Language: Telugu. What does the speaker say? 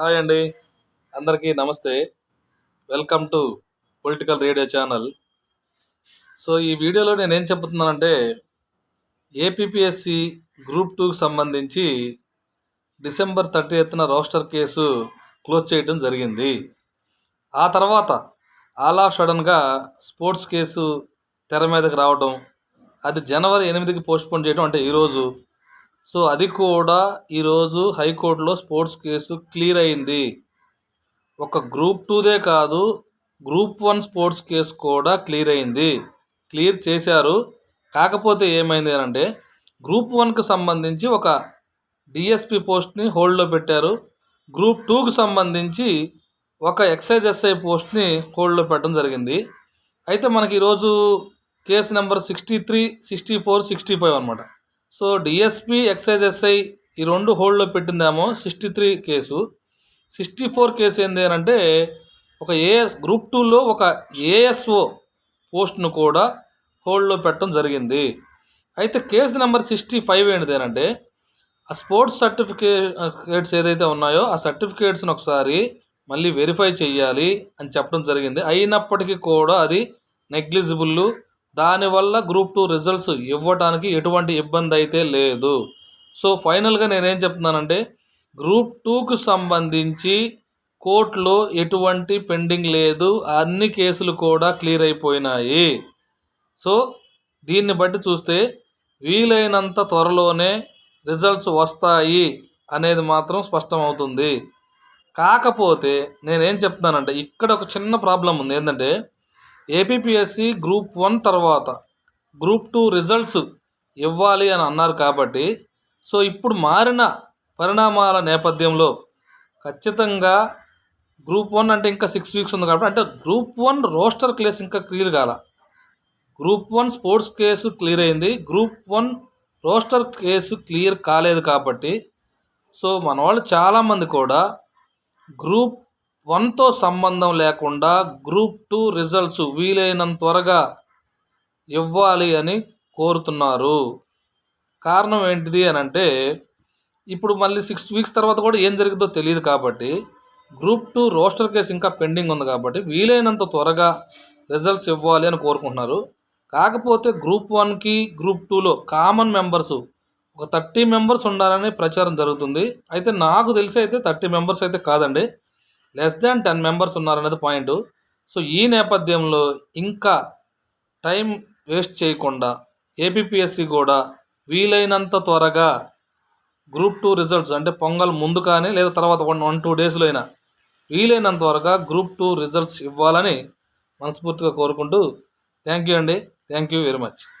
హాయ్ అండి. అందరికీ నమస్తే. Welcome to political radio channel. So ఈ వీడియోలో నేను ఏం చెప్తున్నానంటే ఏపీఎస్సి గ్రూప్ టూకి సంబంధించి డిసెంబర్ థర్టీ ఎత్తున రోస్టర్ కేసు క్లోజ్ చేయడం జరిగింది. ఆ తర్వాత ఆల్ ఆఫ్ సడన్గా స్పోర్ట్స్ కేసు తెర మీదకి రావడం అది జనవరి ఎనిమిదికి పోస్ట్పోన్ చేయడం అంటే ఈరోజు సో అది కూడా ఈరోజు హైకోర్టులో స్పోర్ట్స్ కేసు క్లియర్ అయింది. ఒక గ్రూప్ టూదే కాదు గ్రూప్ వన్ స్పోర్ట్స్ కేసు కూడా క్లియర్ అయింది. క్లియర్ చేశారు. కాకపోతే ఏమైంది అంటే గ్రూప్ వన్కి సంబంధించి ఒక డిఎస్పి పోస్ట్ని హోల్డ్లో పెట్టారు. గ్రూప్ టూకి సంబంధించి ఒక ఎక్సైజ్ ఎస్ఐ పోస్ట్ని హోల్డ్లో పెట్టడం జరిగింది. అయితే మనకి ఈరోజు case number sixty three sixty four sixty five అనమాట సో డిఎస్పి ఎక్సైజ్ ఎస్ఐ ఈ రెండు హోల్డ్లో పెట్టిందేమో sixty three case. Sixty four case ఏంటి అంటే ఒక ఏఎస్ గ్రూప్ టూలో ఒక ఏఎస్ఓ పోస్ట్ను కూడా హోల్డ్లో పెట్టడం జరిగింది. అయితే కేసు నెంబర్ సిక్స్టీ ఫైవ్ ఏంటిదేనంటే ఆ స్పోర్ట్స్ సర్టిఫికేట్స్ ఏదైతే ఉన్నాయో ఆ సర్టిఫికేట్స్ని ఒకసారి మళ్ళీ వెరిఫై చేయాలి అని చెప్పడం జరిగింది. అయినప్పటికీ కూడా అది నెగ్లిజిబుల్ దానివల్ల గ్రూప్ టూ రిజల్ట్స్ ఇవ్వడానికి ఎటువంటి ఇబ్బంది అయితే లేదు. సో ఫైనల్గా నేనేం చెప్తున్నానంటే గ్రూప్ టూకు సంబంధించి కోర్టులో ఎటువంటి పెండింగ్ లేదు. అన్ని కేసులు కూడా క్లియర్ అయిపోయినాయి. సో దీన్ని బట్టి చూస్తే వీలైనంత త్వరలోనే రిజల్ట్స్ వస్తాయి అనేది మాత్రం స్పష్టమవుతుంది కాకపోతే నేనేం చెప్తున్నానంటే ఇక్కడ ఒక చిన్న ప్రాబ్లం ఉంది. ఏంటంటే ఏపీఎస్సి గ్రూప్ వన్ తర్వాత గ్రూప్ టూ రిజల్ట్స్ ఇవ్వాలి అని అన్నారు కాబట్టి సో ఇప్పుడు మారిన పరిణామాల నేపథ్యంలో ఖచ్చితంగా గ్రూప్ వన్ అంటే ఇంకా సిక్స్ వీక్స్ ఉంది కాబట్టి అంటే గ్రూప్ వన్ రోస్టర్ క్లేస్ ఇంకా క్లియర్ కాల. Group one sports case clear అయింది. Group one roster case clear కాలేదు కాబట్టి సో మన వాళ్ళు చాలామంది కూడా గ్రూప్ వన్తో సంబంధం లేకుండా గ్రూప్ టూ రిజల్ట్స్ వీలైనంత త్వరగా ఇవ్వాలి అని కోరుతున్నారు. కారణం ఏంటిది అని అంటే ఇప్పుడు మళ్ళీ సిక్స్ వీక్స్ తర్వాత కూడా ఏం జరిగిందో తెలియదు కాబట్టి గ్రూప్ టూ రోస్టర్ కేసు ఇంకా పెండింగ్ ఉంది కాబట్టి వీలైనంత త్వరగా రిజల్ట్స్ ఇవ్వాలి అని కోరుకుంటున్నారు. కాకపోతే గ్రూప్ వన్కి గ్రూప్ టూలో కామన్ మెంబర్స్ ఒక థర్టీ మెంబర్స్ ఉండాలని ప్రచారం జరుగుతుంది. అయితే నాకు తెలిసి అయితే థర్టీ మెంబర్స్ అయితే కాదండి. లెస్ దాన్ టెన్ మెంబర్స్ ఉన్నారనేది పాయింట్ సో ఈ నేపథ్యంలో ఇంకా టైం వేస్ట్ చేయకుండా ఏపీఎస్సి కూడా వీలైనంత త్వరగా గ్రూప్ టూ రిజల్ట్స్ అంటే పొంగల్ ముందు కానీ లేదా తర్వాత వన్ వన్ టూ డేస్లో అయినా వీలైనంత త్వరగా గ్రూప్ టూ రిజల్ట్స్ ఇవ్వాలని మనస్ఫూర్తిగా కోరుకుంటూ థ్యాంక్ యూ అండి. Thank you very much